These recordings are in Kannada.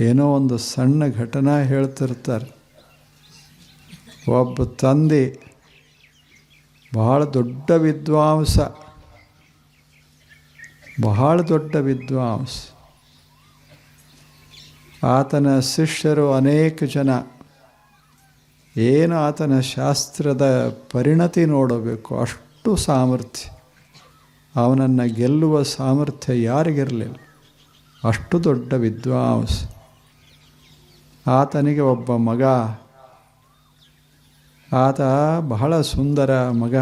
ಏನೋ ಒಂದು ಸಣ್ಣ ಘಟನಾ ಹೇಳ್ತಿರ್ತಾರೆ. ಒಬ್ಬ ತಂದೆ, ಬಹಳ ದೊಡ್ಡ ವಿದ್ವಾಂಸ. ಬಹಳ ದೊಡ್ಡ ವಿದ್ವಾಂಸ. ಆತನ ಶಿಷ್ಯರು ಅನೇಕ ಜನ. ಏನು ಆತನ ಶಾಸ್ತ್ರದ ಪರಿಣತಿ ನೋಡಬೇಕು? ಅಷ್ಟು ಸಾಮರ್ಥ್ಯ. ಅವನನ್ನು ಗೆಲ್ಲುವ ಸಾಮರ್ಥ್ಯ ಯಾರಿಗಿರಲಿಲ್ಲ. ಅಷ್ಟು ದೊಡ್ಡ ವಿದ್ವಾಂಸ. ಆತನಿಗೆ ಒಬ್ಬ ಮಗ. ಆತ ಬಹಳ ಸುಂದರ ಮಗ.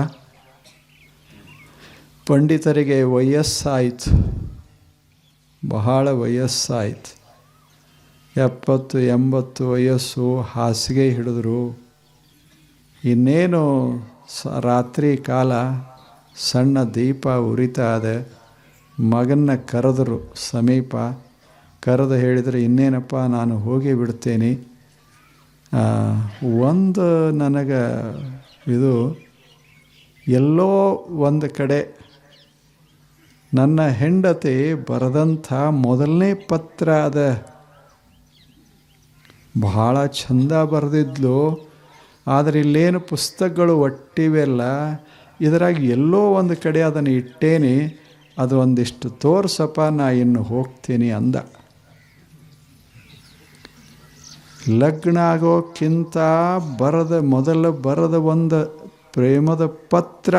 ಪಂಡಿತರಿಗೆ ವಯಸ್ಸಾಯಿತು. ಬಹಳ ವಯಸ್ಸಾಯಿತು. ಎಪ್ಪತ್ತು, ಎಂಬತ್ತು ವಯಸ್ಸು ಹಾಸಿಗೆ ಹಿಡಿದ್ರು. ಇನ್ನೇನು ಸ, ರಾತ್ರಿ ಕಾಲ ಸಣ್ಣ ದೀಪ ಉರಿತಾ ಇದೆ ಮಗನ್ನ ಕರೆದರು ಸಮೀಪ. ಕರೆದು ಹೇಳಿದರೆ, ಇನ್ನೇನಪ್ಪ, ನಾನು ಹೋಗಿ ಬಿಡ್ತೇನೆ ಒಂದು ನನಗೆ ಇದು ಎಲ್ಲೋ ಒಂದು ಕಡೆ ನನ್ನ ಹೆಂಡತಿ ಬರೆದಂಥ ಮೊದಲನೇ ಪತ್ರ ಅದ. ಬಹಳ ಚಂದ ಬರೆದಿದ್ಲು. ಆದರೆ ಇಲ್ಲೇನು ಪುಸ್ತಕಗಳು ಒಟ್ಟಿವೆಲ್ಲ. ಇದರಾಗ ಎಲ್ಲೋ ಒಂದು ಕಡೆ ಅದನ್ನು ಇಟ್ಟೇನೆ. ಅದು ಒಂದಿಷ್ಟು ತೋರ್ಸಪ್ಪ, ನಾ ಇನ್ನು ಹೋಗ್ತೀನಿ ಅಂದ. ಲಗ್ನ ಆಗೋಕ್ಕಿಂತ ಬರದ ಮೊದಲು ಬರದ ಒಂದು ಪ್ರೇಮದ ಪತ್ರ.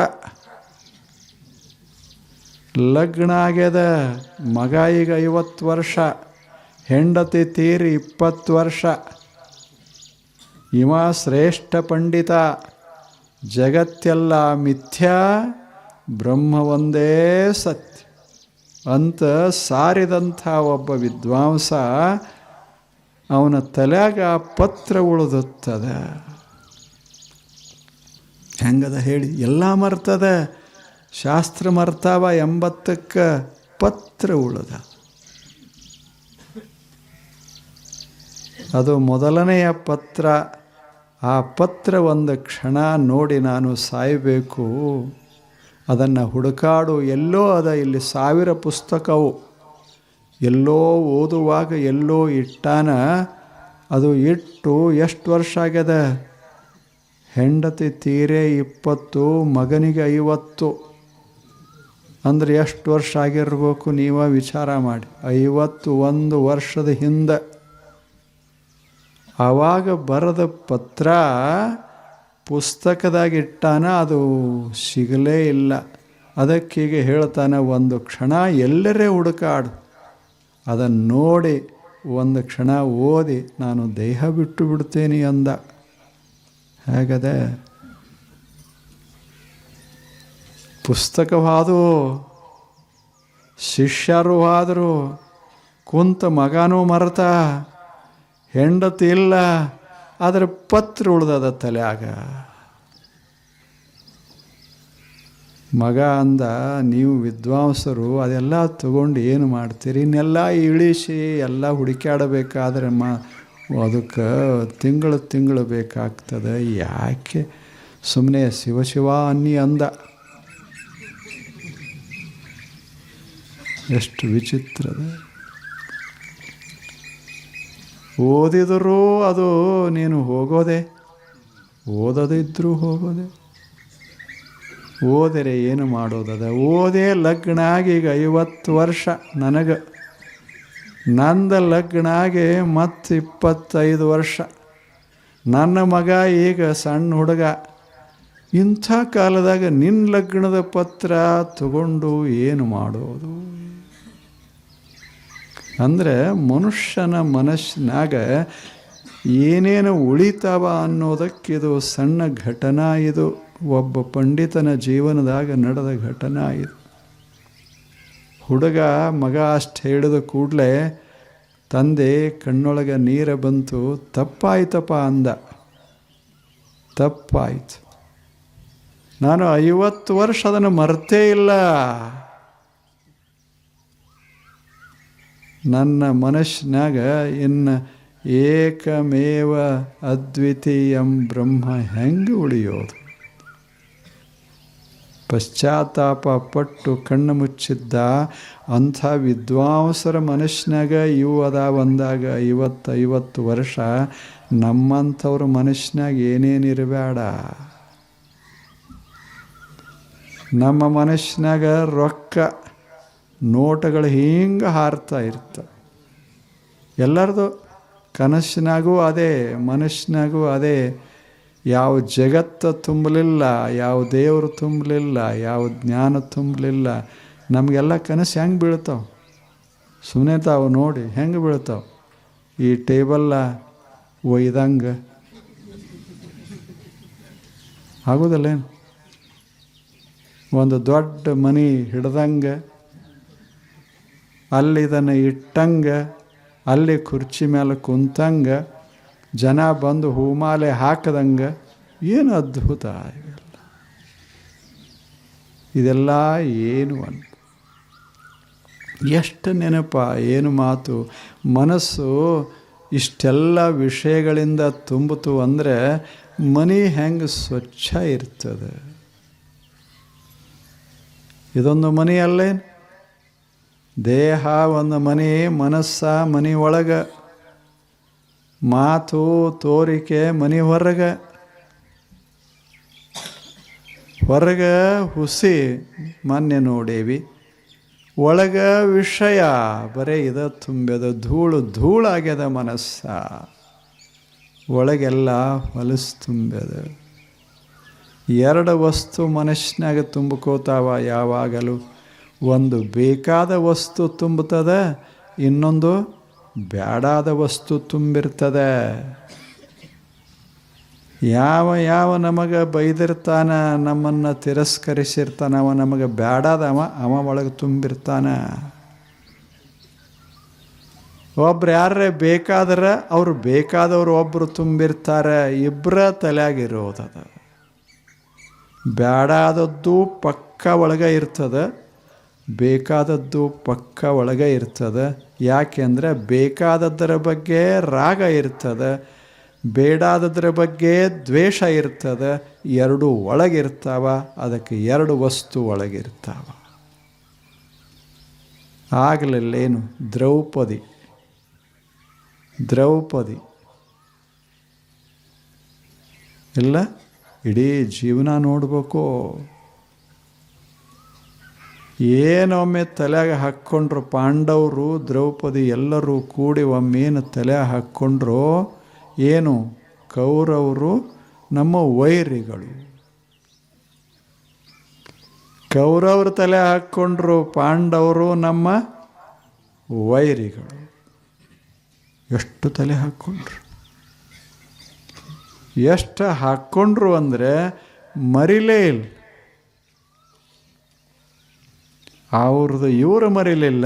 ಲಗ್ನ ಆಗ್ಯದ ಮಗ ಈಗ ಐವತ್ತು ವರ್ಷ, ಹೆಂಡತಿ ತೀರಿ ಇಪ್ಪತ್ತು ವರ್ಷ. ಇವ ಶ್ರೇಷ್ಠ ಪಂಡಿತ, ಜಗತ್ತೆಲ್ಲ ಮಿಥ್ಯಾ, ಬ್ರಹ್ಮ ಒಂದೇ ಸತ್ಯ. ಅಂತ ಸಾರಿದಂಥ ಒಬ್ಬ ವಿದ್ವಾಂಸ ಅವನ ತಲೆಯಾಗ ಪತ್ರ ಉಳಿದತ್ತದ. ಹೆಂಗದ ಹೇಳಿ, ಎಲ್ಲ ಮರ್ತದ, ಶಾಸ್ತ್ರ ಮರ್ತಾವ ಎಂಬತ್ತಕ್ಕೆ ಪತ್ರ ಉಳದ. ಅದು ಮೊದಲನೆಯ ಪತ್ರ, ಆ ಪತ್ರ ಒಂದು ಕ್ಷಣ ನೋಡಿ ನಾನು ಸಾಯಬೇಕು. ಅದನ್ನು ಹುಡುಕಾಡು, ಎಲ್ಲೋ ಅದ ಇಲ್ಲಿ ಸಾವಿರ ಪುಸ್ತಕವು. ಎಲ್ಲೋ ಓದುವಾಗ ಎಲ್ಲೋ ಇಟ್ಟಾನ, ಅದು ಇಟ್ಟು ಎಷ್ಟು ವರ್ಷ ಆಗ್ಯದ? ಹೆಂಡತಿ ತೀರೆ ಇಪ್ಪತ್ತು, ಮಗನಿಗೆ ಐವತ್ತು. ಅಂದರೆ ಎಷ್ಟು ವರ್ಷ ಆಗಿರ್ಬೇಕು ನೀವ ವಿಚಾರ ಮಾಡಿ. ಐವತ್ತು ಒಂದು ವರ್ಷದ ಹಿಂದೆ. ಆವಾಗ ಬರೆದ ಪತ್ರ ಪುಸ್ತಕದಾಗಿಟ್ಟಾನ ಅದು ಸಿಗಲೇ ಇಲ್ಲ. ಅದಕ್ಕೀಗ ಹೇಳ್ತಾನೆ, ಒಂದು ಕ್ಷಣ ಎಲ್ಲರೇ ಹುಡುಕಾಡು. ಅದನ್ನು ನೋಡಿ ಒಂದು ಕ್ಷಣ ಓದಿ, ನಾನು ದೇಹ ಬಿಟ್ಟು ಬಿಡ್ತೇನೆ ಅಂದ. ಹೇಗದೆ ಪುಸ್ತಕವಾದೂ, ಶಿಷ್ಯರು ಆದರೂ, ಕುಂತ ಮಗನೂ ಮರೆತ, ಹೆಂಡತಿ ಇಲ್ಲ, ಆದರೆ ಪತ್ರ ಉಳ್ದದ ತಲೆಯಾಗ. ಮಗ ಅಂದ, ನೀವು ವಿದ್ವಾಂಸರು, ಅದೆಲ್ಲ ತಗೊಂಡು ಏನು ಮಾಡ್ತೀರಿ? ಇನ್ನೆಲ್ಲ ಇಳಿಸಿ, ಎಲ್ಲ ಹುಡುಕಾಡಬೇಕಾದ್ರೆ ಮ, ಅದಕ್ಕೆ ತಿಂಗಳು ತಿಂಗಳು ಬೇಕಾಗ್ತದೆ. ಯಾಕೆ? ಸುಮ್ಮನೆ ಶಿವಶಿವ ಅನ್ನಿ ಅಂದ. ಎಷ್ಟು ವಿಚಿತ್ರದ. ಓದಿದರೂ ಅದು ನೀನು ಹೋಗೋದೆ ಓದದಿದ್ದರೂ ಹೋಗೋದೆ. ಓದರೆ ಏನು ಮಾಡೋದದ? ಓದೇ ಲಗ್ನ ಆಗಿ ಈಗ ಐವತ್ತು ವರ್ಷ ನನಗೆ. ನಂದ ಲಗ್ನ ಆಗಿ ಮತ್ತು ಇಪ್ಪತ್ತೈದು ವರ್ಷ. ನನ್ನ ಮಗ ಈಗ ಸಣ್ಣ ಹುಡುಗ. ಇಂಥ ಕಾಲದಾಗ ನಿನ್ನ ಲಗ್ನದ ಪತ್ರ ತಗೊಂಡು ಏನು ಮಾಡೋದು? ಅಂದರೆ ಮನುಷ್ಯನ ಮನಸ್ಸಿನಾಗ ಏನೇನು ಉಳಿತಾವ ಅನ್ನೋದಕ್ಕಿದು ಸಣ್ಣ ಘಟನಾ ಇದು. ಒಬ್ಬ ಪಂಡಿತನ ಜೀವನದಾಗ ನಡೆದ ಘಟನೆ ಆಯಿತು. ಹುಡುಗ ಮಗ ಅಷ್ಟು ಹೇಳಿದ ಕೂಡಲೇ, ತಂದೆ, ಕಣ್ಣೊಳಗೆ ನೀರ ಬಂತು, ತಪ್ಪಾಯ್ತಪ್ಪ ಅಂದ. ತಪ್ಪಾಯ್ತು. ನಾನು ಐವತ್ತು ವರ್ಷ ಅದನ್ನು ಮರ್ತೇ ಇಲ್ಲ. ನನ್ನ ಮನಸ್ಸಿನಾಗ ಇನ್ನು ಏಕಮೇವ ಅದ್ವಿತೀಯಂ ಬ್ರಹ್ಮ ಹೆಂಗೆ ಉಳಿಯೋದು? ಪಶ್ಚಾತ್ತಾಪ ಪಟ್ಟು ಕಣ್ಣು ಮುಚ್ಚಿದ್ದ ಅಂಥ ವಿದ್ವಾಂಸರ ಮನುಷ್ಯನಾಗ ಇವು ಅದಾವ ಅಂದಾಗ ಐವತ್ತು ಐವತ್ತು ವರ್ಷ ನಮ್ಮಂಥವ್ರ ಮನುಷ್ಯನಾಗ ಏನೇನಿರಬೇಡ ನಮ್ಮ ಮನುಷ್ಯನಾಗ ರೊಕ್ಕ, ನೋಟಗಳು ಹಿಂಗೆ ಹಾರ್ತಾ ಇರ್ತ. ಎಲ್ಲರದು ಕನಸಿನಾಗೂ ಅದೇ ಮನುಷ್ಯನಾಗೂ ಅದೇ ಯಾವ ಜಗತ್ತು ತುಂಬಲಿಲ್ಲ, ಯಾವ ದೇವರು ತುಂಬಲಿಲ್ಲ, ಯಾವ ಜ್ಞಾನ ತುಂಬಲಿಲ್ಲ, ನಮಗೆಲ್ಲ ಕನಸು ಹೆಂಗೆ ಬೀಳ್ತಾವೆ? ಸುಮ್ಮನೆ ತಾವು ನೋಡಿ ಹೆಂಗೆ ಬೀಳ್ತಾವೆ? ಈ ಟೇಬಲ್ಲ ಒಯ್ದಂಗೆ. ಆಗೋದಲ್ಲೇನು ಒಂದು ದೊಡ್ಡ ಮನೆ ಹಿಡ್ದಂಗೆ, ಅಲ್ಲಿ ಇದನ್ನು ಇಟ್ಟಂಗೆ, ಅಲ್ಲಿ ಕುರ್ಚಿ ಮೇಲೆ ಕುಂತಂಗೆ ಜನ ಬಂದು ಹೂಮಾಲೆ ಹಾಕದಂಗೆ ಏನು ಅದ್ಭುತ ಇವೆಲ್ಲ? ಇದೆಲ್ಲ ಏನು ಅಂತ. ಎಷ್ಟು ನೆನಪ, ಏನು ಮಾತು. ಮನಸ್ಸು ಇಷ್ಟೆಲ್ಲ ವಿಷಯಗಳಿಂದ ತುಂಬಿತು ಅಂದರೆ ಮನಿ ಹೆಂಗೆ ಸ್ವಚ್ಛ ಇರ್ತದೆ? ಇದೊಂದು ಮನೆ ದೇಹ ಒಂದು ಮನೆ, ಮನಸ್ಸ ಮನೆ ಒಳಗೆ. ಮಾತು ತೋರಿಕೆ ಮನೆ ಹೊರಗೆ. ಹೊರಗೆ ಹುಸಿ ಮೊನ್ನೆ ನೋಡೇವಿ. ಒಳಗೆ ವಿಷಯ ಬರೀ ಇದ ತುಂಬ್ಯದ ಧೂಳು ಧೂಳಾಗ್ಯದ ಮನಸ್ಸ. ಒಳಗೆಲ್ಲ ಹೊಲಸು ತುಂಬ್ಯದ. ಎರಡು ವಸ್ತು ಮನಸ್ಸಿನಾಗ ತುಂಬಿಕೋತಾವ ಯಾವಾಗಲೂ. ಒಂದು ಬೇಕಾದ ವಸ್ತು ತುಂಬುತ್ತದೆ ಇನ್ನೊಂದು ಬ್ಯಾಡಾದ ವಸ್ತು ತುಂಬಿರ್ತದೆ. ಯಾವ ಯಾವ ನಮಗೆ ಬೈದಿರ್ತಾನ, ನಮ್ಮನ್ನು ತಿರಸ್ಕರಿಸಿರ್ತಾನ, ಅವ ನಮಗೆ ಬ್ಯಾಡಾದ ಅವ ಅವ ಒಳಗೆ ತುಂಬಿರ್ತಾನೆ. ಒಬ್ರು ಯಾರೇ ಬೇಕಾದ್ರೆ, ಅವ್ರು ಬೇಕಾದವರು ಒಬ್ಬರು ತುಂಬಿರ್ತಾರೆ ಇಬ್ಬರ ತಲೆಯಾಗಿರೋದದ ಬೇಡಾದದ್ದು ಪಕ್ಕ ಒಳಗೆ ಇರ್ತದೆ, ಬೇಕಾದದ್ದು ಪಕ್ಕ ಒಳಗೆ ಇರ್ತದೆ. ಯಾಕೆಂದರೆ ಬೇಕಾದದ್ದರ ಬಗ್ಗೆ ರಾಗ ಇರ್ತದೆ ಬೇಡಾದದ್ರ ಬಗ್ಗೆ ದ್ವೇಷ ಇರ್ತದೆ, ಎರಡು ಒಳಗಿರ್ತಾವ, ಅದಕ್ಕೆ ಎರಡು ವಸ್ತು ಒಳಗಿರ್ತಾವ. ಆಗಲಲ್ಲೇನು? ದ್ರೌಪದಿ. ದ್ರೌಪದಿ. ಇಲ್ಲ? ಇಡೀ ಜೀವನ ನೋಡ್ಬೇಕು? ಏನೊಮ್ಮೆ ತಲೆಗೆ ಹಾಕ್ಕೊಂಡ್ರು ಪಾಂಡವರು, ದ್ರೌಪದಿ ಎಲ್ಲರೂ ಕೂಡಿ ಒಮ್ಮೇನು ತಲೆ ಹಾಕ್ಕೊಂಡ್ರು ಏನು? ಕೌರವರು ನಮ್ಮ ವೈರಿಗಳು. ಕೌರವರು ತಲೆ ಹಾಕ್ಕೊಂಡ್ರು ಪಾಂಡವರು ನಮ್ಮ ವೈರಿಗಳು. ಎಷ್ಟು ತಲೆ ಹಾಕ್ಕೊಂಡ್ರು? ಎಷ್ಟು ಹಾಕ್ಕೊಂಡ್ರು ಅಂದರೆ ಮರಿಲೇ ಇಲ್ಲ. ಅವ್ರದ್ದು ಇವರು ಮರಿಲಿಲ್ಲ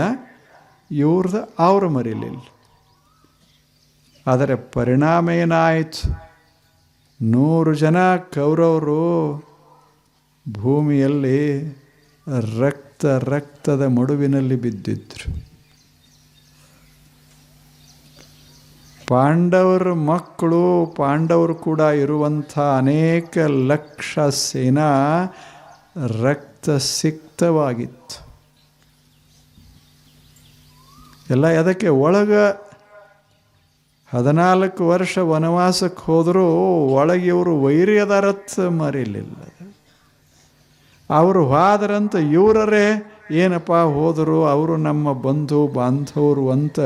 ಇವ್ರದ್ದು ಅವರು ಮರಿಲಿಲ್ಲ. ಆದರೆ ಪರಿಣಾಮ ಏನಾಯಿತು? ನೂರು ಜನ ಕೌರವರು ಭೂಮಿಯಲ್ಲಿ ರಕ್ತ ರಕ್ತದ ಮಡುವಿನಲ್ಲಿ ಬಿದ್ದಿದ್ರು. ಪಾಂಡವರ ಮಕ್ಕಳು, ಪಾಂಡವರು ಕೂಡ ಇರುವಂಥ ಅನೇಕ ಲಕ್ಷ ಸೇನಾ ರಕ್ತ ಸಿಕ್ತವಾಗಿತ್ತು. ಎಲ್ಲ ಅದಕ್ಕೆ ಒಳಗೆ ಹದಿನಾಲ್ಕು ವರ್ಷ ವನವಾಸಕ್ಕೆ ಹೋದರೂ ಒಳಗೆ ಇವರು ವೈರಿ ಅದಾರತ್ ಮರಿಲಿಲ್ಲ. ಅವರು ಹೋದ್ರಂತ ಇವರೇ ಏನಪ್ಪ ಹೋದರು, ಅವರು ನಮ್ಮ ಬಂಧು ಬಾಂಧವರು ಅಂತ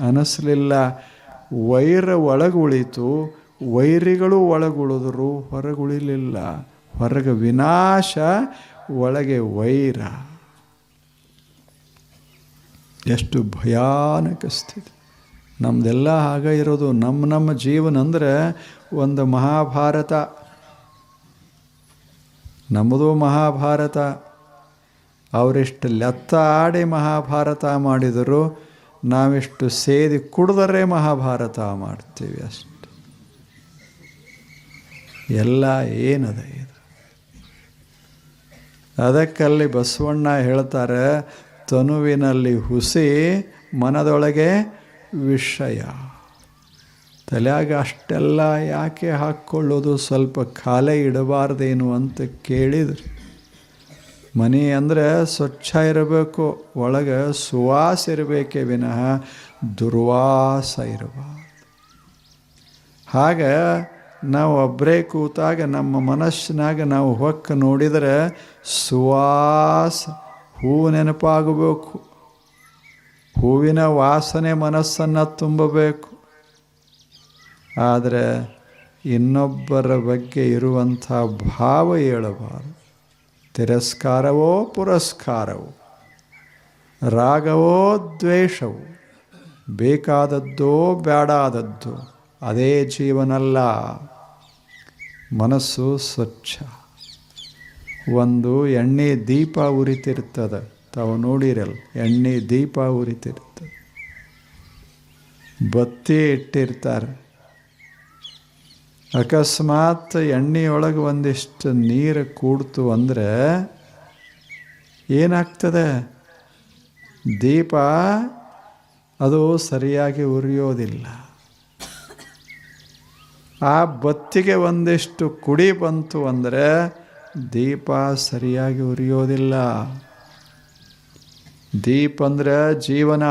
ಅನಿಸ್ಲಿಲ್ಲ. ವೈರ ಒಳಗುಳಿತು, ವೈರಿಗಳು ಒಳಗುಳಿದ್ರು, ಹೊರಗುಳಿಲಿಲ್ಲ. ಹೊರಗೆ ವಿನಾಶ, ಒಳಗೆ ವೈರ. ಎಷ್ಟು ಭಯಾನಕ ಸ್ಥಿತಿ. ನಮ್ಮದೆಲ್ಲ ಹಾಗೆ ಇರೋದು ನಮ್ಮ ನಮ್ಮ ಜೀವನ ಅಂದರೆ ಒಂದು ಮಹಾಭಾರತ. ನಮ್ಮದು ಮಹಾಭಾರತ. ಅವರಿಷ್ಟು ಲೆತ್ತ ಆಡಿ ಮಹಾಭಾರತ ಮಾಡಿದರು ನಾವಿಷ್ಟು ಸೇದಿ ಕುಡಿದರೆ ಮಹಾಭಾರತ ಮಾಡ್ತೀವಿ ಅಷ್ಟು. ಎಲ್ಲ ಏನದ ಇದು ಅದಕ್ಕಲ್ಲಿ ಬಸವಣ್ಣ ಹೇಳ್ತಾರೆ ತನುವಿನಲ್ಲಿ ಹುಸಿ ಮನದೊಳಗೆ ವಿಷಯ. ತಲೆಯಾಗ ಅಷ್ಟೆಲ್ಲ ಯಾಕೆ ಹಾಕ್ಕೊಳ್ಳೋದು? ಸ್ವಲ್ಪ ಖಾಲೆ ಇಡಬಾರ್ದೇನು ಅಂತ ಕೇಳಿದ್ರು. ಮನೆ ಅಂದರೆ ಸ್ವಚ್ಛ ಇರಬೇಕು, ಒಳಗೆ ಸುವಾಸ ಇರಬೇಕೇ ವಿನಃ ದುರ್ವಾಸ ಇರಬಾರ್ದು. ಹಾಗೆ ನಾವು ಒಬ್ಬರೇ ಕೂತಾಗ ನಮ್ಮ ಮನಸ್ಸಿನಾಗ ನಾವು ಹೊಕ್ಕ ನೋಡಿದರೆ ಸುವಾಸ ಹೂವು ನೆನಪಾಗಬೇಕು. ಹೂವಿನ ವಾಸನೆ ಮನಸ್ಸನ್ನು ತುಂಬಬೇಕು. ಆದರೆ ಇನ್ನೊಬ್ಬರ ಬಗ್ಗೆ ಇರುವಂಥ ಭಾವ ಹೇಳಬಾರದು. ತಿರಸ್ಕಾರವೋ ಪುರಸ್ಕಾರವೋ, ರಾಗವೋ ದ್ವೇಷವು, ಬೇಕಾದದ್ದೋ ಬೇಡಾದದ್ದು ಅದೇ ಜೀವನಲ್ಲ. ಮನಸ್ಸು ಸ್ವಚ್ಛ. ಒಂದು ಎಣ್ಣೆ ದೀಪ ಉರಿತಿರ್ತದೆ. ತಾವು ನೋಡಿರಲ್ಲ, ಎಣ್ಣೆ ದೀಪ ಉರಿತಿರ್ತದೆ. ಬತ್ತಿ ಇಟ್ಟಿರ್ತಾರೆ. ಅಕಸ್ಮಾತ್ ಎಣ್ಣೆಯೊಳಗೆ ಒಂದಿಷ್ಟು ನೀರು ಕೂಡ್ತು ಅಂದರೆ ಏನಾಗ್ತದೆ? ದೀಪ ಅದು ಸರಿಯಾಗಿ ಉರಿಯೋದಿಲ್ಲ. ಆ ಬತ್ತಿಗೆ ಒಂದಿಷ್ಟು ಕುಡಿ ಬಂತು ಅಂದರೆ ದೀಪ ಸರಿಯಾಗಿ ಉರಿಯೋದಿಲ್ಲ. ದೀಪ ಅಂದ್ರೆ ಜೀವನ.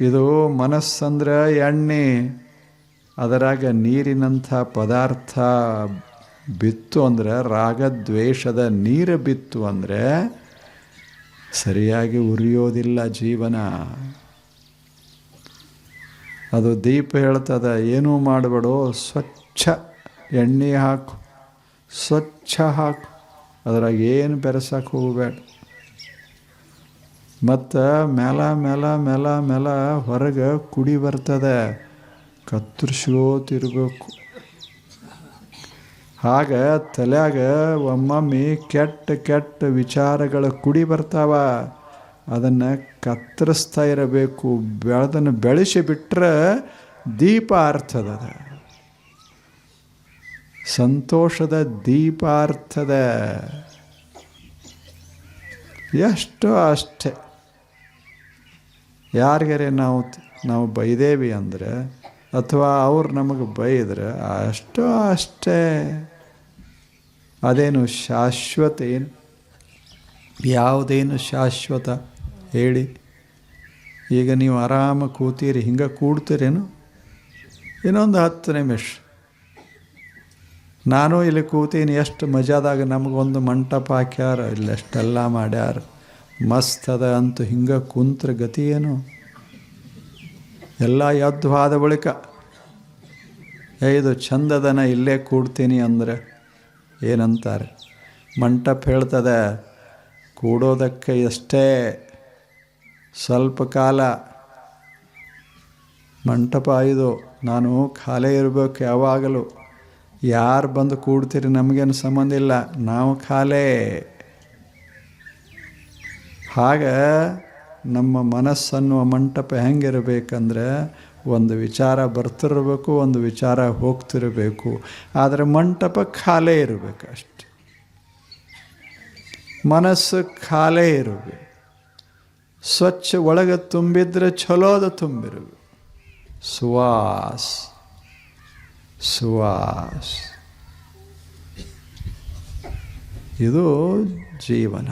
ಇದು ಮನಸ್ಸಂದ್ರೆ ಎಣ್ಣೆ. ಅದರಾಗ ನೀರಿನಂಥ ಪದಾರ್ಥ ಬಿತ್ತು ಅಂದರೆ ರಾಗದ್ವೇಷದ ನೀರು ಬಿತ್ತು ಅಂದರೆ ಸರಿಯಾಗಿ ಉರಿಯೋದಿಲ್ಲ ಜೀವನ. ಅದು ದೀಪ ಹೇಳ್ತದೆ, ಏನೂ ಮಾಡಬೇಡು, ಸ್ವಚ್ಛ ಎಣ್ಣೆ ಹಾಕು. ಸ್ವಚ್ಛ ಹಾಕು. ಅದ್ರಾಗ ಏನು ಬೆರೆಸಕ್ಕೆ ಹೋಗಬೇಡ. ಮತ್ತು ಮೇಲ ಮೇಲ ಮೇಲ ಮೇಲ ಹೊರಗೆ ಕುಡಿ ಬರ್ತದೆ. ಕತ್ತರಿಸ್ಕೋತಿರ್ಬೇಕು. ಆಗ ತಲೆಯಾಗ ಒಮ್ಮೊಮ್ಮೆ ಕೆಟ್ಟ ಕೆಟ್ಟ ವಿಚಾರಗಳ ಕುಡಿ ಬರ್ತಾವ. ಅದನ್ನು ಕತ್ತರಿಸ್ತಾ ಇರಬೇಕು. ಬೆಳೆದನ್ನು ಬೆಳೆಸಿ ಬಿಟ್ಟರೆ ದೀಪ ಅರ್ಥದ ಸಂತೋಷದ ದೀಪಾರ್ಥದ. ಎಷ್ಟು ಅಷ್ಟೇ. ಯಾರಿಗಾರೆ ನಾವು ನಾವು ಬೈದೇವಿ ಅಂದರೆ, ಅಥವಾ ಅವ್ರು ನಮಗೆ ಬೈದ್ರೆ ಅಷ್ಟು ಅಷ್ಟೇ. ಅದೇನು ಶಾಶ್ವತ ಏನು? ಯಾವುದೇನು ಶಾಶ್ವತ? ಹೇಳಿ. ಈಗ ನೀವು ಆರಾಮ ಕೂತೀರಿ, ಹಿಂಗೆ ಕೂಡ್ತೀರೇನು? ಇನ್ನೊಂದು ಹತ್ತು ನಿಮಿಷ. ನಾನು ಇಲ್ಲಿ ಕೂತೀನಿ, ಎಷ್ಟು ಮಜಾದಾಗ ನಮಗೊಂದು ಮಂಟಪ ಹಾಕ್ಯಾರ ಇಲ್ಲೆಷ್ಟೆಲ್ಲ ಮಾಡ್ಯಾರ. ಮಸ್ತ್ ಅದ ಅಂತೂ ಹಿಂಗೆ ಕುಂತ್ರ ಗತಿ ಏನು? ಎಲ್ಲ ಯದ್ವಾದ ಬಳಿಕ ಇದು ಚಂದದನ ಇಲ್ಲೇ ಕೂಡ್ತೀನಿ ಅಂದರೆ ಏನಂತಾರೆ? ಮಂಟಪ ಹೇಳ್ತದೆ, ಕೂಡೋದಕ್ಕೆ ಎಷ್ಟೇ ಸ್ವಲ್ಪ ಕಾಲ, ಮಂಟಪ ಇದು ನಾನು ಖಾಲಿ ಇರಬೇಕು ಯಾವಾಗಲೂ. ಯಾರು ಬಂದು ಕೂಡ್ತೀರಿ ನಮಗೇನು ಸಂಬಂಧ ಇಲ್ಲ. ನಾವು ಖಾಲೇ. ಹಾಗ ನಮ್ಮ ಮನಸ್ಸನ್ನುವ ಮಂಟಪ ಹೆಂಗಿರಬೇಕಂದ್ರೆ ಒಂದು ವಿಚಾರ ಬರ್ತಿರಬೇಕು, ಒಂದು ವಿಚಾರ ಹೋಗ್ತಿರಬೇಕು. ಆದರೆ ಮಂಟಪ ಖಾಲೇ ಇರಬೇಕು ಅಷ್ಟೆ. ಮನಸ್ಸು ಖಾಲೇ ಇರಬೇಕು. ಸ್ವಚ್ಛ ಒಳಗೆ ತುಂಬಿದ್ರೆ ಚಲೋದ ತುಂಬಿರಬೇಕು. ಸುವಾಸ್. ಸುವಾಸ್ ಇದು ಜೀವನ.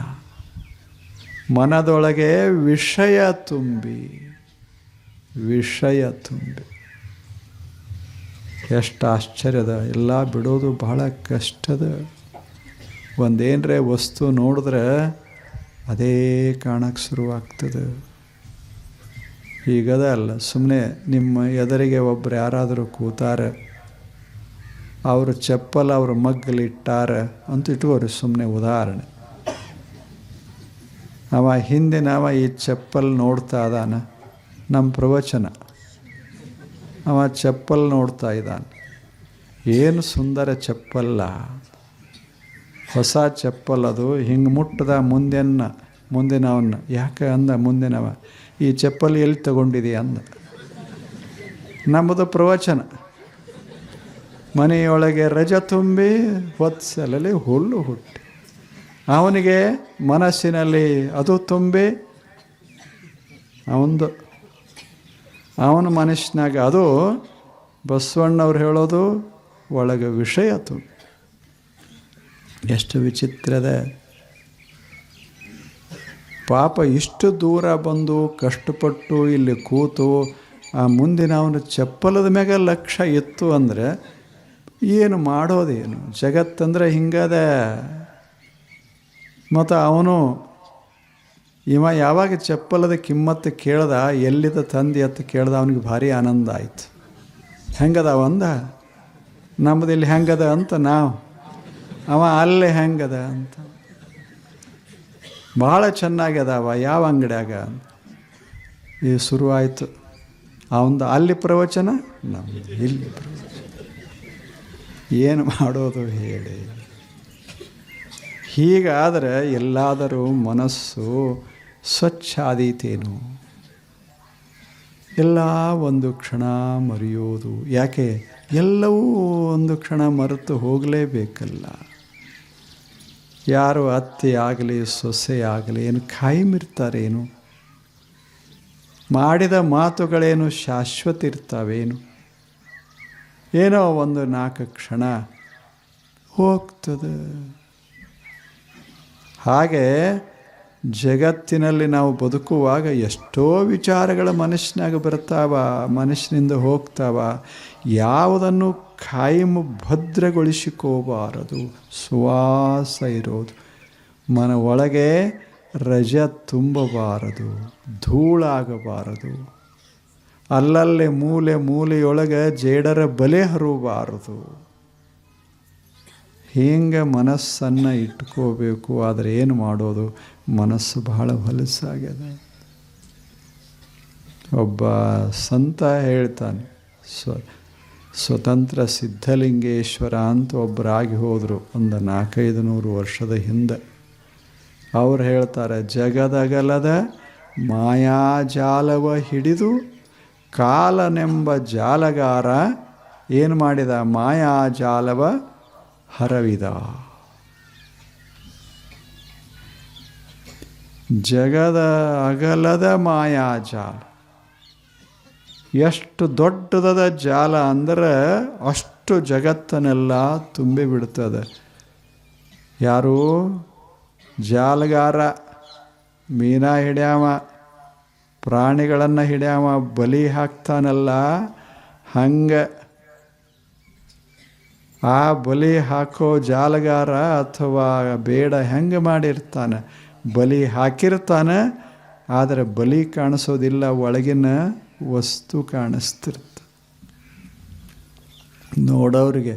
ಮನದೊಳಗೆ ವಿಷಯ ತುಂಬಿ ವಿಷಯ ತುಂಬಿ. ಎಷ್ಟು ಆಶ್ಚರ್ಯದ. ಎಲ್ಲ ಬಿಡೋದು ಬಹಳ ಕಷ್ಟದ. ಒಂದೇನರೆ ವಸ್ತು ನೋಡಿದ್ರೆ ಅದೇ ಕಾಣಕ್ಕೆ ಶುರುವಾಗ್ತದೆ. ಈಗದ ಅಲ್ಲ. ಸುಮ್ಮನೆ ನಿಮ್ಮ ಎದುರಿಗೆ ಒಬ್ಬರು ಯಾರಾದರೂ ಕೂತಾರೆ. ಅವರು ಚಪ್ಪಲ್, ಅವ್ರ ಮಗ್ಗಲಿಟ್ಟಾರ ಅಂತ ಇಟ್ಕೋರಿ ಸುಮ್ಮನೆ ಉದಾಹರಣೆ. ಅವ ಹಿಂದೆ ನಾವ ಈ ಚಪ್ಪಲ್ ನೋಡ್ತಾ ಇದ್ದಾನ ನಮ್ಮ ಪ್ರವಚನ. ಅವ ಚಪ್ಪಲ್ ನೋಡ್ತಾ ಇದ್ದಾನೆ. ಏನು ಸುಂದರ ಚಪ್ಪಲ್ಲ. ಹೊಸ ಚಪ್ಪಲ್ ಅದು, ಹಿಂಗೆ ಮುಟ್ಟದ ಮುಂದೆನ್ನ ಮುಂದಿನವನ್ನ ಯಾಕೆ ಅಂದ ಮುಂದಿನವ, ಈ ಚಪ್ಪಲ್ ಎಲ್ಲಿ ತಗೊಂಡಿದೀಯ ಅಂದ. ನಮ್ಮದು ಪ್ರವಚನ. ಮನೆಯೊಳಗೆ ರಜ ತುಂಬಿ ಹೊತ್ಸಲಲ್ಲಿ ಹುಲ್ಲು ಹುಟ್ಟಿ. ಅವನಿಗೆ ಮನಸ್ಸಿನಲ್ಲಿ ಅದು ತುಂಬಿ, ಅವಂದು. ಅವನ ಮನಸ್ಸಿನಾಗ ಅದು ಬಸವಣ್ಣವ್ರು ಹೇಳೋದು ಒಳಗೆ ವಿಷಯ ತುಂಬಿ. ಎಷ್ಟು ವಿಚಿತ್ರದ ಪಾಪ ಇಷ್ಟು ದೂರ ಬಂದು ಕಷ್ಟಪಟ್ಟು ಇಲ್ಲಿ ಕೂತು, ಆ ಮುಂದಿನ ಅವನ ಚಪ್ಪಲದ ಮ್ಯಾಗ ಲಕ್ಷ್ಯ ಇತ್ತು ಅಂದರೆ ಏನು ಮಾಡೋದೇನು? ಜಗತ್ತಂದ್ರೆ ಹಿಂಗದ. ಮತ್ತು ಅವನು, ಇವ ಯಾವಾಗ ಚಪ್ಪಲದ ಕಿಮ್ಮತ್ತು ಕೇಳ್ದ ಎಲ್ಲಿದ ತಂದೆ ಅಂತ ಕೇಳ್ದ, ಅವನಿಗೆ ಭಾರಿ ಆನಂದ ಆಯ್ತು. ಹೆಂಗದ ಅವಂದ ನಮ್ಮದು ಇಲ್ಲಿ ಹೆಂಗದ ಅಂತ ನಾವು. ಅವ, ಅಲ್ಲೇ ಹೆಂಗದ ಅಂತ. ಭಾಳ ಚೆನ್ನಾಗ್ಯದವ ಯಾವ ಅಂಗಡಿಯಾಗ? ಇದು ಶುರುವಾಯಿತು. ಅವಂದು ಅಲ್ಲಿ ಪ್ರವಚನ ನಮ್ಮದು ಇಲ್ಲಿ ಪ್ರವಚನ. ಏನು ಮಾಡೋದು ಹೇಳಿ. ಹೀಗಾದರೆ ಎಲ್ಲಾದರೂ ಮನಸ್ಸು ಸ್ವಚ್ಛ ಆದೀತೇನು ಎಲ್ಲ ಒಂದು ಕ್ಷಣ ಮರೆಯೋದು. ಯಾಕೆ? ಎಲ್ಲವೂ ಒಂದು ಕ್ಷಣ ಮರೆತು ಹೋಗಲೇಬೇಕಲ್ಲ. ಯಾರು ಅತ್ತೆ ಆಗಲಿ, ಸೊಸೆ ಆಗಲಿ, ಏನು ಕಾಯಮಿರ್ತಾರೇನು ಮಾಡಿದ ಮಾತುಗಳೇನು ಶಾಶ್ವತ ಇರ್ತಾವೇನು ಏನೋ ಒಂದು ನಾಲ್ಕು ಕ್ಷಣ ಹೋಗ್ತದೆ. ಹಾಗೆ ಜಗತ್ತಿನಲ್ಲಿ ನಾವು ಬದುಕುವಾಗ ಎಷ್ಟೋ ವಿಚಾರಗಳು ಮನಸ್ಸಿನಾಗ ಬರ್ತಾವ, ಮನಸ್ಸಿನಿಂದ ಹೋಗ್ತಾವ. ಯಾವುದನ್ನು ಕಾಯಂ ಭದ್ರಗೊಳಿಸಿಕೋಬಾರದು. ಸುವಾಸ ಇರೋದು. ಮನ ಒಳಗೆ ರಜ ತುಂಬಬಾರದು, ಧೂಳಾಗಬಾರದು. ಅಲ್ಲಲ್ಲೇ ಮೂಲೆ ಮೂಲೆಯೊಳಗೆ ಜೇಡರ ಬಲೆ ಹರಬಾರದು. ಹಿಂಗೆ ಮನಸ್ಸನ್ನು ಇಟ್ಕೋಬೇಕು, ಆದರೆ ಏನು ಮಾಡೋದು? ಮನಸ್ಸು ಬಹಳ ಹೊಲಸಾಗ್ಯದ. ಒಬ್ಬ ಸಂತ ಹೇಳ್ತಾನೆ, ಸ್ವ, ಸ್ವತಂತ್ರ ಸಿದ್ಧಲಿಂಗೇಶ್ವರ ಅಂತ ಒಬ್ಬರಾಗಿ ಹೋದರು ಒಂದು ನಾಲ್ಕೈದು ನೂರು ವರ್ಷದ ಹಿಂದೆ. ಅವ್ರು ಹೇಳ್ತಾರೆ, ಜಗದಗಲದ ಮಾಯಾಜಾಲವ ಹಿಡಿದು ಕಾಲನೆಂಬ ಜಾಲಗಾರ ಏನು ಮಾಡಿದ? ಮಾಯಾ ಜಾಲವ ಹರವಿದ. ಜಗದ ಅಗಲದ ಮಾಯಾಜಾಲ ಎಷ್ಟು ದೊಡ್ಡದದ ಜಾಲ ಅಂದ್ರೆ ಅಷ್ಟು ಜಗತ್ತನ್ನೆಲ್ಲ ತುಂಬಿ ಬಿಡ್ತದೆ. ಯಾರು? ಜಾಲಗಾರ ಮೀನಾ ಹಿಡ್ಯಾವ. ಪ್ರಾಣಿಗಳನ್ನು ಹಿಡ್ಯಾವ ಬಲಿ ಹಾಕ್ತಾನಲ್ಲ, ಹಂಗೆ ಆ ಬಲಿ ಹಾಕೋ ಜಾಲಗಾರ ಅಥವಾ ಬೇಡ ಹೆಂಗೆ ಮಾಡಿರ್ತಾನೆ? ಬಲಿ ಹಾಕಿರ್ತಾನೆ, ಆದರೆ ಬಲಿ ಕಾಣಿಸೋದಿಲ್ಲ, ಒಳಗಿನ ವಸ್ತು ಕಾಣಿಸ್ತಿರ್ತ. ನೋಡೋರಿಗೆ.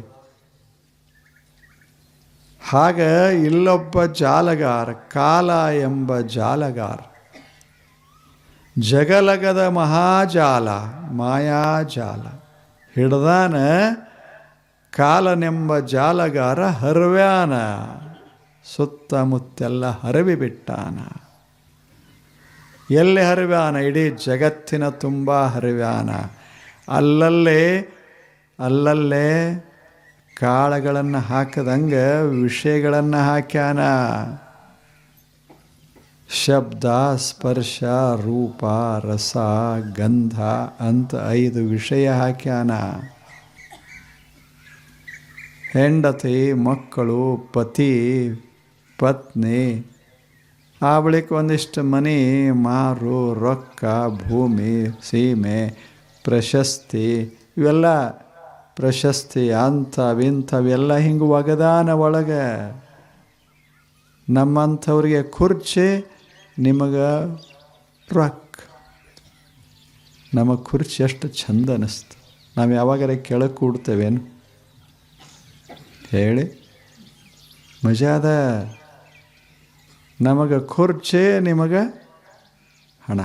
ಹಾಗೆ ಇಲ್ಲೊಬ್ಬ ಜಾಲಗಾರ, ಕಾಲ ಎಂಬ ಜಾಲಗಾರ. ಜಗಲಗದ ಮಹಾಜಾಲ, ಮಾಯಾಜಾಲ. ಹಿಡ್ದಾನ ಕಾಲನೆಂಬ ಜಾಲಗಾರ ಹರವ್ಯಾನ. ಸುತ್ತಮುತ್ತೆಲ್ಲ ಹರವಿ ಬಿಟ್ಟಾನ. ಎಲ್ಲಿ ಹರಿವ್ಯಾನ? ಇಡೀ ಜಗತ್ತಿನ ತುಂಬ ಹರಿವ್ಯಾನ. ಅಲ್ಲಲ್ಲೇ ಅಲ್ಲಲ್ಲೇ ಕಾಳುಗಳನ್ನು ಹಾಕದಂಗೆ ವಿಷಯಗಳನ್ನು ಹಾಕ್ಯಾನ. ಶಬ್ದ, ಸ್ಪರ್ಶ, ರೂಪ, ರಸ, ಗಂಧ ಅಂತ ಐದು ವಿಷಯ ಹಾಕ್ಯಾನ. ಹೆಂಡತಿ, ಮಕ್ಕಳು, ಪತಿ, ಪತ್ನಿ, ಆ ಬಳಿಕ ಒಂದಿಷ್ಟು ಮನೆ, ಮಾರು, ರೊಕ್ಕ, ಭೂಮಿ, ಸೀಮೆ, ಪ್ರಶಸ್ತಿ, ಇವೆಲ್ಲ ಪ್ರಶಸ್ತಿ ಅಂಥವಿಂಥವೆಲ್ಲ ಹಿಂಗೆ ಒಗದಾನ ಒಳಗೆ ನಮ್ಮಂಥವ್ರಿಗೆ ಕುರ್ಚಿ ನಿಮಗೆ ರೊಕ್ಕ. ನಮಗೆ ಕುರ್ಚಿ ಎಷ್ಟು ಚಂದ ಅನ್ನಿಸ್ತು ನಾವು ಯಾವಾಗಾರ ಕೆಳಗೆ ಕೂಡ್ತೇವೇನು? ಹೇಳಿ. ಮಜಾದ. ನಮಗೆ ಖುರ್ಚೆ ನಿಮಗೆ ಹಣ.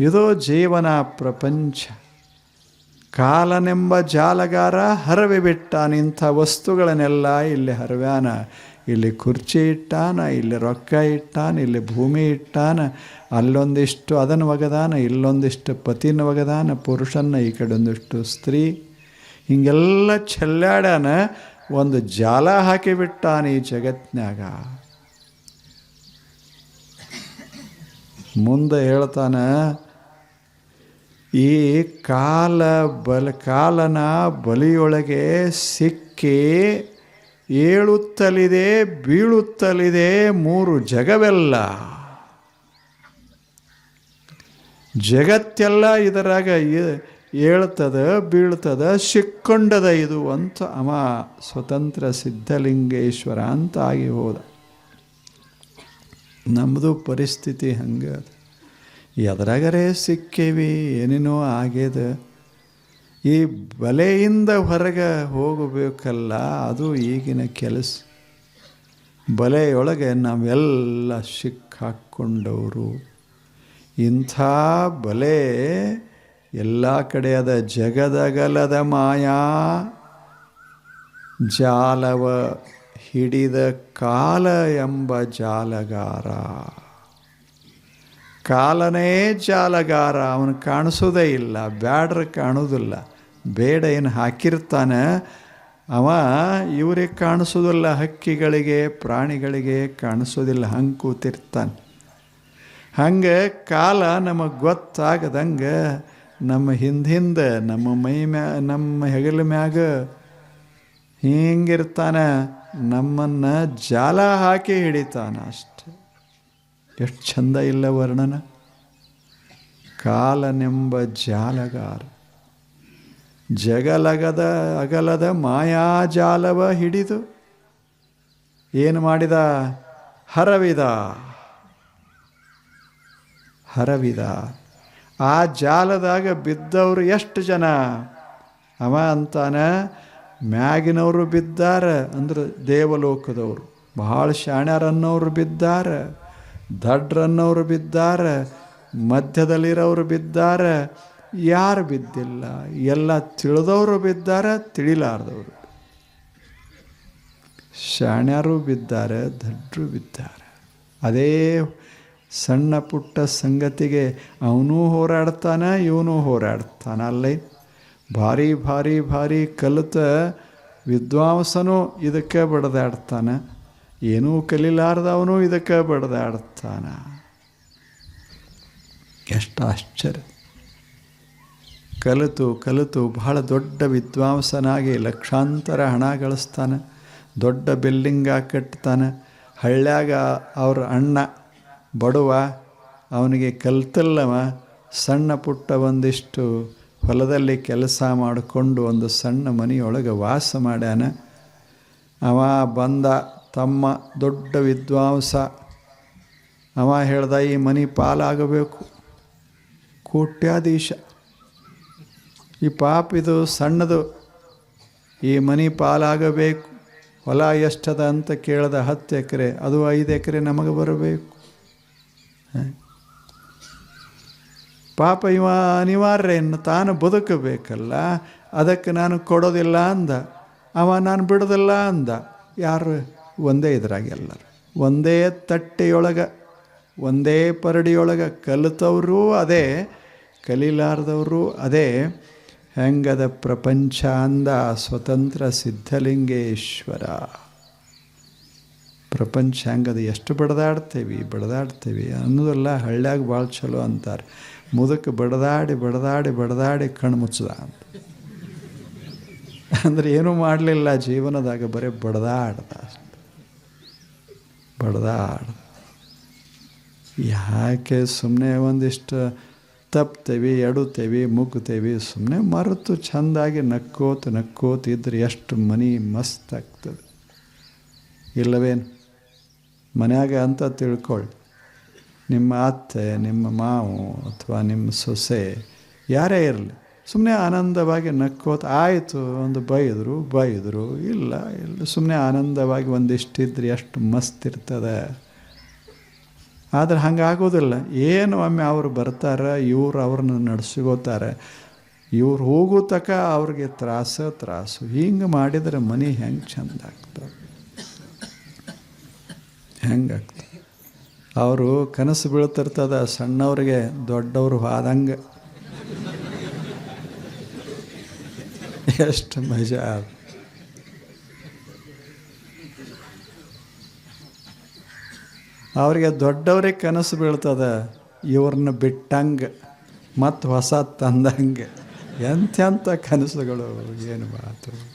ಇದು ಜೀವನ ಪ್ರಪಂಚ. ಕಾಲನೆಂಬ ಜಾಲಗಾರ ಹರವಿ ಬಿಟ್ಟ ನಿಂಥ ವಸ್ತುಗಳನ್ನೆಲ್ಲ ಇಲ್ಲಿ ಹರವ್ಯಾನ. ಇಲ್ಲಿ ಕುರ್ಚಿ ಇಟ್ಟಾನ, ಇಲ್ಲಿ ರೊಕ್ಕ ಇಟ್ಟಾನ, ಇಲ್ಲಿ ಭೂಮಿ ಇಟ್ಟಾನ, ಅಲ್ಲೊಂದಿಷ್ಟು ಅದನ್ನು ಒಗದಾನ, ಇಲ್ಲೊಂದಿಷ್ಟು ಪತಿನ ಒಗದಾನ, ಪುರುಷನ್ನ ಈ ಕಡೆ ಒಂದಿಷ್ಟು ಸ್ತ್ರೀ. ಹಿಂಗೆಲ್ಲ ಚೆಲ್ಲಾಡ್ಯಾನ, ಒಂದು ಜಾಲ ಹಾಕಿಬಿಟ್ಟಾನ ಈ ಜಗತ್ನಾಗ ಮುಂದೆ ಹೇಳ್ತಾನ, ಈ ಕಾಲ ಬಲ, ಕಾಲನ ಬಲಿಯೊಳಗೆ ಸಿಕ್ಕಿ ಏಳುತ್ತಲಿದೆ, ಬೀಳುತ್ತಲಿದೆ, ಮೂರು ಜಗವೆಲ್ಲ. ಜಗತ್ತೆಲ್ಲ ಇದರಾಗ ಏಳ್ತದ, ಬೀಳ್ತದ, ಸಿಕ್ಕೊಂಡದ ಇದು ಅಂತ ಅಮ ಸ್ವತಂತ್ರ ಸಿದ್ಧಲಿಂಗೇಶ್ವರ ಅಂತ ಆಗಿ ಹೋದ. ನಮ್ಮದು ಪರಿಸ್ಥಿತಿ ಹಂಗೆ ಎದ್ರಾಗರೇ ಸಿಕ್ಕೇವಿ, ಏನೇನೋ ಆಗ್ಯದ. ಈ ಬಲೆಯಿಂದ ಹೊರಗೆ ಹೋಗಬೇಕಲ್ಲ, ಅದು ಈಗಿನ ಕೆಲಸ. ಬಲೆಯೊಳಗೆ ನಾವೆಲ್ಲ ಸಿಕ್ಕಾಕ್ಕೊಂಡವರು ಇಂಥ ಬಲೆ ಎಲ್ಲ ಕಡೆ ಅದ, ಜಗದಗಲದ ಮಾಯಾ. ಜಾಲವ ಹಿಡಿದ ಕಾಲ ಎಂಬ ಜಾಲಗಾರ. ಕಾಲನೇ ಜಾಲಗಾರ, ಅವನು ಕಾಣಿಸೋದೇ ಇಲ್ಲ, ಬ್ಯಾಡ್ರ ಕಾಣೋದಿಲ್ಲ. ಬೇಡ ಏನು ಹಾಕಿರ್ತಾನೆ, ಅವ ಇವ್ರಿಗೆ ಕಾಣಿಸೋದಿಲ್ಲ, ಹಕ್ಕಿಗಳಿಗೆ, ಪ್ರಾಣಿಗಳಿಗೆ ಕಾಣಿಸೋದಿಲ್ಲ ಹಂಗೆ ಕೂತಿರ್ತಾನೆ ಹಂಗೆ ಕಾಲ ನಮಗೆ ಗೊತ್ತಾಗದಂಗೆ ನಮ್ಮ ಹಿಂದಿಂದ ನಮ್ಮ ಮೈ ಮ್ಯಾ, ನಮ್ಮ ಹೆಗಲ ಮ್ಯಾಗ ಹಿಂಗಿರ್ತಾನೆ, ನಮ್ಮನ್ನು ಜಾಲ ಹಾಕಿ ಹಿಡಿತಾನೆ ಅಷ್ಟೆ. ಎಷ್ಟು ಚಂದ ಇಲ್ಲ ವರ್ಣನ. ಕಾಲನೆಂಬ ಜಾಲಗಾರ. ಜಗಲಗದ ಅಗಲದ ಮಾಯಾಜಾಲವ ಹಿಡಿದು ಏನು ಮಾಡಿದ? ಹರವಿದ. ಹರವಿದ. ಆ ಜಾಲದಾಗ ಬಿದ್ದವರು ಎಷ್ಟು ಜನ? ಅವ ಅಂತಾನ, ಮ್ಯಾಗಿನವರು ಬಿದ್ದಾರ ಅಂದ್ರೆ ದೇವಲೋಕದವರು. ಭಾಳ ಶಾಣ್ಯರನ್ನೋರು ಬಿದ್ದಾರ ದಡ್ರನ್ನೋರು ಬಿದ್ದಾರ, ಮಧ್ಯದಲ್ಲಿರೋರು ಬಿದ್ದಾರ ಯಾರು ಬಿದ್ದಿಲ್ಲ, ಎಲ್ಲ ತಿಳಿದವರು ಬಿದ್ದಾರ, ತಿಳಿಲಾರ್ದವರು. ಶಾಣ್ಯರು ಬಿದ್ದಾರೆ ದಡ್ಡರು ಬಿದ್ದಾರೆ. ಅದೇ ಸಣ್ಣ ಪುಟ್ಟ ಸಂಗತಿಗೆ ಅವನೂ ಹೋರಾಡ್ತಾನೆ, ಇವನು ಹೋರಾಡ್ತಾನೆ ಅಲ್ಲೇ. ಭಾರಿ ಭಾರಿ ಭಾರಿ ಕಲಿತ ವಿದ್ವಾಂಸನೂ ಇದಕ್ಕೆ ಬಡ್ದಾಡ್ತಾನೆ. ಏನೂ ಕಲಿಲಾರ್ದವನು ಇದಕ್ಕೆ ಬಡ್ದಾಡ್ತಾನ. ಎಷ್ಟು ಆಶ್ಚರ್ಯ. ಕಲಿತು ಕಲಿತು ಬಹಳ ದೊಡ್ಡ ವಿದ್ವಾಂಸನಾಗಿ ಲಕ್ಷಾಂತರ ಹಣ ಗಳಿಸ್ತಾನೆ, ದೊಡ್ಡ ಬಿಲ್ಡಿಂಗ ಕಟ್ತಾನೆ ಹಳ್ಳ್ಯಾಗ ಅವ್ರ ಅಣ್ಣ ಬಡವ, ಅವನಿಗೆ ಕಲ್ತಲ್ಲವ, ಸಣ್ಣ ಪುಟ್ಟ ಒಂದಿಷ್ಟು ಹೊಲದಲ್ಲಿ ಕೆಲಸ ಮಾಡಿಕೊಂಡು ಒಂದು ಸಣ್ಣ ಮನೆಯೊಳಗೆ ವಾಸ ಮಾಡ್ಯಾನ. ಅವ ಬಂದ ತಮ್ಮ ದೊಡ್ಡ ವಿದ್ವಾಂಸ. ಅವ ಹೇಳ್ದ, ಈ ಮನೆ ಪಾಲಾಗಬೇಕು. ಕೋಟ್ಯಾಧೀಶ ಈ ಪಾಪ ಇದು ಸಣ್ಣದು ಈ ಮನೆ ಪಾಲಾಗಬೇಕು, ಹೊಲ ಎಷ್ಟದ ಅಂತ ಕೇಳಿದ ಹತ್ತು ಎಕರೆ, ಅದು ಐದು ಎಕರೆ ನಮಗೆ ಬರಬೇಕು. ಪಾಪ ಇವ ಅನಿವಾರ್ಯನ್ನು ತಾನು ಬದುಕಬೇಕಲ್ಲ, ಅದಕ್ಕೆ ನಾನು ಕೊಡೋದಿಲ್ಲ ಅಂದ. ಅವ ನಾನು ಬಿಡೋದಿಲ್ಲ ಅಂದ. ಯಾರು? ಒಂದೇ ಇದ್ರಾಗ ಎಲ್ಲರು. ಒಂದೇ ತಟ್ಟೆಯೊಳಗೆ, ಒಂದೇ ಪರಡಿಯೊಳಗೆ ಕಲಿತವರು ಅದೇ, ಕಲೀಲಾರ್ದವರು ಅದೇ. ಹೆಂಗದ ಪ್ರಪಂಚ ಅಂದ ಸ್ವತಂತ್ರ ಸಿದ್ಧಲಿಂಗೇಶ್ವರ. ಪ್ರಪಂಚ ಹೆಂಗದ ಎಷ್ಟು ಬಡದಾಡ್ತೇವಿ ಬಡದಾಡ್ತೇವಿ ಅನ್ನೋದೆಲ್ಲ ಹಳ್ಳ್ಯಾಗ ಭಾಳ ಚಲೋ ಅಂತಾರೆ. ಮುದಕ್ಕೆ ಬಡದಾಡಿ ಬಡದಾಡಿ ಬಡದಾಡಿ ಕಣ್ಣು ಮುಚ್ಚದ ಅಂತ. ಅಂದರೆ ಏನೂ ಮಾಡಲಿಲ್ಲ, ಜೀವನದಾಗ ಬರೀ ಬಡದಾಡ್ದ ಬಡದಾಡ್ದ. ಯಾಕೆ ಸುಮ್ಮನೆ ಒಂದಿಷ್ಟು ತಪ್ತೇವಿ, ಎಡುತ್ತೇವಿ, ಮುಗ್ತೇವಿ ಸುಮ್ಮನೆ ಮರೆತು ಚೆಂದಾಗಿ ನಕ್ಕೋತ ನಕ್ಕೋತ ಇದ್ದರೆ ಎಷ್ಟು ಮನಿ ಮಸ್ತ್ ಆಗ್ತದೆ. ಇಲ್ಲವೇನು ಮನ್ಯಾಗ ಅಂತ ತಿಳ್ಕೊಳ್ಳಿ ನಿಮ್ಮ ಅತ್ತೆ, ನಿಮ್ಮ ಮಾವು ಅಥವಾ ನಿಮ್ಮ ಸೊಸೆ ಯಾರೇ ಇರಲಿ ಸುಮ್ಮನೆ ಆನಂದವಾಗಿ ನಕ್ಕೋತ, ಆಯಿತು, ಒಂದು ಬೈದರು ಬೈದರು, ಇಲ್ಲ ಇಲ್ಲ ಸುಮ್ಮನೆ ಆನಂದವಾಗಿ ಒಂದಿಷ್ಟಿದ್ರೆ ಎಷ್ಟು ಮಸ್ತ್ ಇರ್ತದೆ. ಆದರೆ ಹಂಗಾಗೋದಿಲ್ಲ. ಏನು ಒಮ್ಮೆ ಅವರು ಬರ್ತಾರೆ, ಇವರು ಅವ್ರನ್ನ ನಡೆಸ್ಕೋತಾರೆ. ಇವ್ರು ಹೋಗೋ ತಕ ಅವ್ರಿಗೆ ತ್ರಾಸ, ತ್ರಾಸು. ಹಿಂಗೆ ಮಾಡಿದರೆ ಮನೆ ಹೆಂಗೆ ಚಂದ ಆಗ್ತದೆ? ಹೆಂಗಾಗ್ತದೆ ಅವರು ಕನಸು ಬೀಳ್ತಿರ್ತದ, ಸಣ್ಣವ್ರಿಗೆ ದೊಡ್ಡವರು ಆದಂಗೆ. ಎಷ್ಟು ಮಜಾ ಅದು ಅವ್ರಿಗೆ ದೊಡ್ಡವ್ರಿಗೆ ಕನಸು ಬೀಳ್ತದೆ. ಇವ್ರನ್ನ ಬಿಟ್ಟಂಗೆ ಮತ್ತು ಹೊಸ ತಂದಂಗೆ. ಎಂಥೆಂಥ ಕನಸುಗಳು, ಏನು ಮಾತು.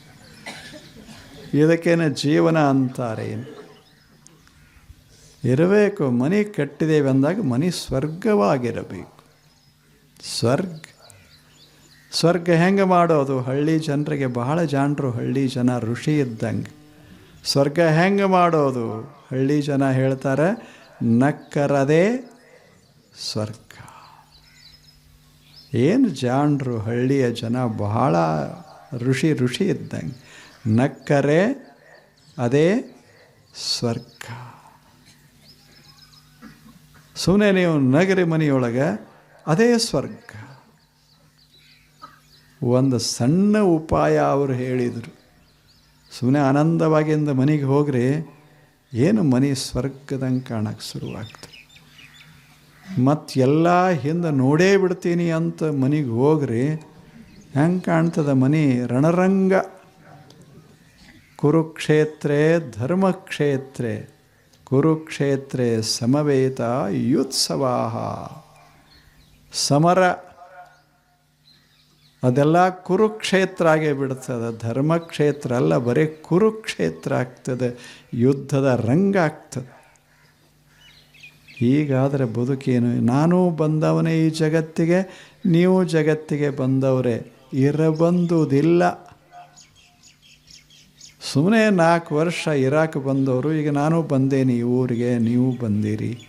ಇದಕ್ಕೇನು ಜೀವನ ಅಂತಾರೆ ಇರಬೇಕು, ಮನೆ ಕಟ್ಟಿದ್ದೇವೆ ಅಂದಾಗ ಮನೆ ಸ್ವರ್ಗವಾಗಿರಬೇಕು. ಸ್ವರ್ಗ. ಸ್ವರ್ಗ ಹೆಂಗೆ ಮಾಡೋದು? ಹಳ್ಳಿ ಜನರಿಗೆ ಬಹಳ ಜಾಣರು, ಹಳ್ಳಿ ಜನ ಋಷಿ ಇದ್ದಂಗೆ. ಸ್ವರ್ಗ ಹೆಂಗೆ ಮಾಡೋದು? ಹಳ್ಳಿ ಜನ ಹೇಳ್ತಾರೆ, ನಕ್ಕರದೇ ಸ್ವರ್ಗ. ಏನು ಜಾಣರು ಹಳ್ಳಿಯ ಜನ, ಬಹಳ ಋಷಿ ಋಷಿ ಇದ್ದಂಗೆ. ನಕ್ಕರೆ ಅದೇ ಸ್ವರ್ಗ. ಸುಮ್ಮನೆ ನೀವು ನಗರಿ ಮನೆಯೊಳಗೆ ಅದೇ ಸ್ವರ್ಗ. ಒಂದು ಸಣ್ಣ ಉಪಾಯ ಅವರು ಹೇಳಿದರು. ಸುಮ್ಮನೆ ಆನಂದವಾಗಿಂದ ಮನೆಗೆ ಹೋಗ್ರಿ ಏನು ಮನೆ ಸ್ವರ್ಗದಂಗೆ ಕಾಣಕ್ಕೆ ಶುರುವಾಗ್ತದೆ. ಮತ್ತು ಎಲ್ಲ ಹಿಂದೆ ನೋಡೇ ಬಿಡ್ತೀನಿ ಅಂತ ಮನೆಗೆ ಹೋಗ್ರಿ ಹೆಂಗೆ ಕಾಣ್ತದ ಮನೆ? ರಣರಂಗ. ಕುರುಕ್ಷೇತ್ರೇ ಧರ್ಮಕ್ಷೇತ್ರೇ, ಕುರುಕ್ಷೇತ್ರೇ ಸಮವೇತ ಯುತ್ಸವಾ ಸಮರ. ಅದೆಲ್ಲ ಕುರುಕ್ಷೇತ್ರ ಆಗೇ ಬಿಡ್ತದೆ ಧರ್ಮಕ್ಷೇತ್ರ ಅಲ್ಲ, ಬರೀ ಕುರುಕ್ಷೇತ್ರ ಆಗ್ತದೆ. ಯುದ್ಧದ ರಂಗ ಆಗ್ತದೆ. ಹೀಗಾದರೆ ಬದುಕೇನು ನಾನು ಬಂದವನೇ ಈ ಜಗತ್ತಿಗೆ, ನೀವು ಜಗತ್ತಿಗೆ ಬಂದವರೇ. ಇರಬಂದುದಿಲ್ಲ. ಸುಮ್ಮನೆ ನಾಲ್ಕು ವರ್ಷ ಇರಾಕ್ ಬಂದವರು, ಈಗ ನಾನು ಬಂದೇನಿ ಈ ಊರಿಗೆ, ನೀವು ಬಂದಿರಿ.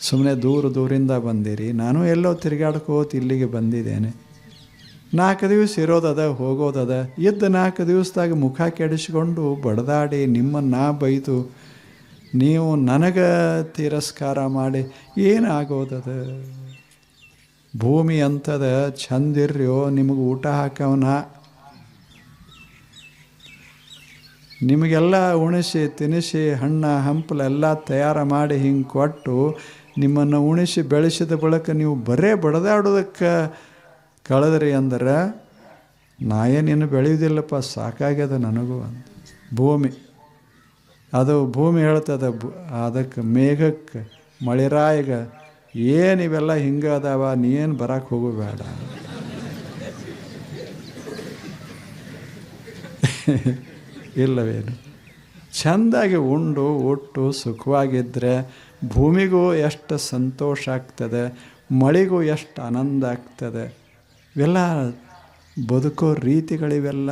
ಸುಮ್ಮನೆ ದೂರ ದೂರಿಂದ ಬಂದಿರಿ. ನಾನು ಎಲ್ಲೋ ತಿರುಗಾಡ್ಕೋತ ಇಲ್ಲಿಗೆ ಬಂದಿದ್ದೇನೆ. ನಾಲ್ಕು ದಿವಸ ಇರೋದದ, ಹೋಗೋದದ ಇದ್ದ ನಾಲ್ಕು ದಿವಸದಾಗ ಮುಖ ಕೆಡಿಸ್ಕೊಂಡು ಬಡದಾಡಿ ನಿಮ್ಮನ್ನು ಬೈದು ನೀವು ನನಗೆ ತಿರಸ್ಕಾರ ಮಾಡಿ ಏನಾಗೋದದ? ಭೂಮಿ ಅಂತದ ಚಂದಿರ್ಯೋ ನಿಮಗೆ ಊಟ ಹಾಕವನ? ನಿಮಗೆಲ್ಲ ಉಣಿಸಿ, ತಿನಿಸಿ, ಹಣ್ಣ ಹಂಪಲೆಲ್ಲ ತಯಾರು ಮಾಡಿ ಹಿಂಗೆ ಕೊಟ್ಟು ನಿಮ್ಮನ್ನು ಉಣಿಸಿ ಬೆಳೆಸಿದ ಬಳಿಕ ನೀವು ಬರೇ ಬಡದಾಡೋದಕ್ಕೆ ಕಳೆದ್ರಿ ಅಂದ್ರೆ ನಾಯೇನೇನು ಬೆಳೆಯುವುದಿಲ್ಲಪ್ಪ, ಸಾಕಾಗ್ಯದ ನನಗೂ ಅಂತ. ಭೂಮಿ. ಅದು ಭೂಮಿ ಹೇಳ್ತದ ಅದಕ್ಕೆ ಮೇಘಕ್ಕೆ ಮಳೆರಾಯಿಗ ಏನು ಇವೆಲ್ಲ ಹಿಂಗೆ ಅದಾವ, ನೀನು ಬರಕ್ಕೆ ಹೋಗಬೇಡ ಇಲ್ಲವೇನು? ಚೆಂದಾಗಿ ಉಂಡು, ಒಟ್ಟು ಸುಖವಾಗಿದ್ದರೆ ಭೂಮಿಗೂ ಎಷ್ಟು ಸಂತೋಷ ಆಗ್ತದೆ, ಮಳೆಗೂ ಎಷ್ಟು ಆನಂದ ಆಗ್ತದೆ. ಇವೆಲ್ಲ ಬದುಕೋ ರೀತಿಗಳಿವೆಲ್ಲ.